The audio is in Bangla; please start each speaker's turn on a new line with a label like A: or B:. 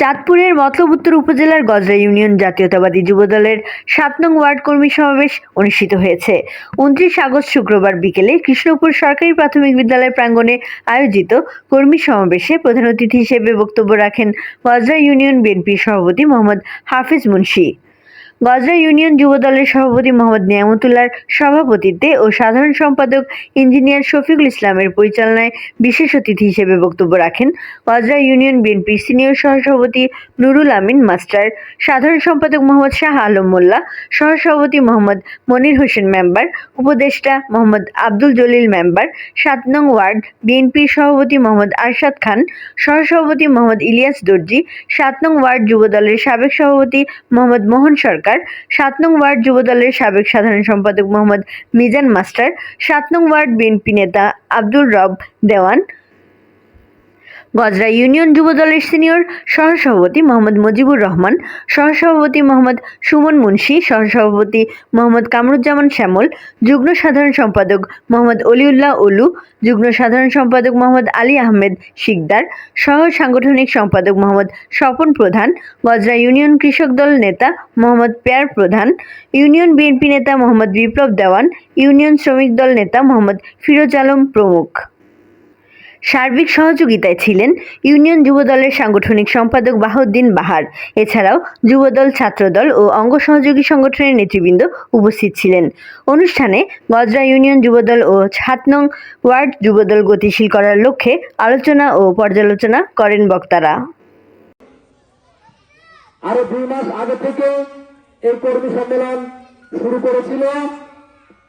A: চাঁদপুরের মতলব উত্তর উপজেলার গজরা ইউনিয়ন জাতীয়তাবাদী যুবদলের সাত নং ওয়ার্ড কর্মী সমাবেশ অনুষ্ঠিত হয়েছে। উনত্রিশ আগস্ট শুক্রবার বিকেলে কৃষ্ণপুর সরকারি প্রাথমিক বিদ্যালয় প্রাঙ্গণে আয়োজিত কর্মী সমাবেশে প্রধান অতিথি হিসেবে বক্তব্য রাখেন গজরা ইউনিয়ন বিএনপির সভাপতি মোহাম্মদ হাফিজ মুন্সি। গজরা ইউনিয়ন যুবদলের সভাপতি মোহাম্মদ নিয়ামতুল্লাহর সভাপতিত্বে ও সাধারণ সম্পাদক ইঞ্জিনিয়ার শফিকুল ইসলামের পরিচালনায় বিশেষ অতিথি হিসেবে বক্তব্য রাখেন গজরা ইউনিয়ন বিএনপি সিনিয়র সহসভাপতি নুরুল আমিন, মাস্টার সাধারণ সম্পাদক মোহাম্মদ শাহ আলম মোল্লা, সহসভাপতি মোহাম্মদ মনির হোসেন মেম্বার, উপদেষ্টা মোহাম্মদ আব্দুল জলিল মেম্বার, সাত নং ওয়ার্ড বিএনপির সভাপতি মোহাম্মদ আরশাদ খান, সহসভাপতি মোহাম্মদ ইলিয়াস দর্জি, সাত নং ওয়ার্ড যুবদলের সাবেক সভাপতি মোহাম্মদ মোহন সরকার। সাত নং ওয়ার্ড যুবদলের সাবেক সাধারণ সম্পাদক মোহাম্মদ মিজান মাস্টার। সাত নং ওয়ার্ড বিএনপি নেতা আব্দুর রব দেওয়ান। গজরা ইউনিয়ন যুবদলের সিনিয়র সহসভাপতি মোহাম্মদ মুজিবুর রহমান, সহসভাপতি মোহাম্মদ সুমন মুন্সি, সহসভাপতি মোহাম্মদ কামরুজ্জামান শ্যামল, যুগ্ম সাধারণ সম্পাদক মোহাম্মদ অলিউল্লাহ অলু যুগ্ম সাধারণ সম্পাদক মোহাম্মদ আলী আহমেদ শিকদার, সহ সাংগঠনিক সম্পাদক মোহাম্মদ স্বপন প্রধান গজরা ইউনিয়ন কৃষক দল নেতা মোহাম্মদ পেয়ার প্রধান, ইউনিয়ন বিএনপি নেতা মোহাম্মদ বিপ্লব দেওয়ান, ইউনিয়ন শ্রমিক দল নেতা মোহাম্মদ ফিরোজ আলম প্রমুখ। সার্বিক সহযোগিতায় ছিলেন ইউনিয়ন যুবদলের সাংগঠনিক সম্পাদক বাহাউদ্দিন বাহার। এছাড়াও যুবদল, ছাত্রদল ও অঙ্গ সহযোগী সংগঠনের নেতৃবৃন্দ উপস্থিত ছিলেন। অনুষ্ঠানে গজরা ইউনিয়ন যুবদল ও সাত নং ওয়ার্ড যুবদল গতিশীল করার লক্ষ্যে আলোচনা ও পর্যালোচনা করেন বক্তারা।
B: আরও দুই মাস আগে থেকে এই কর্মী সম্মেলন শুরু করেছিল।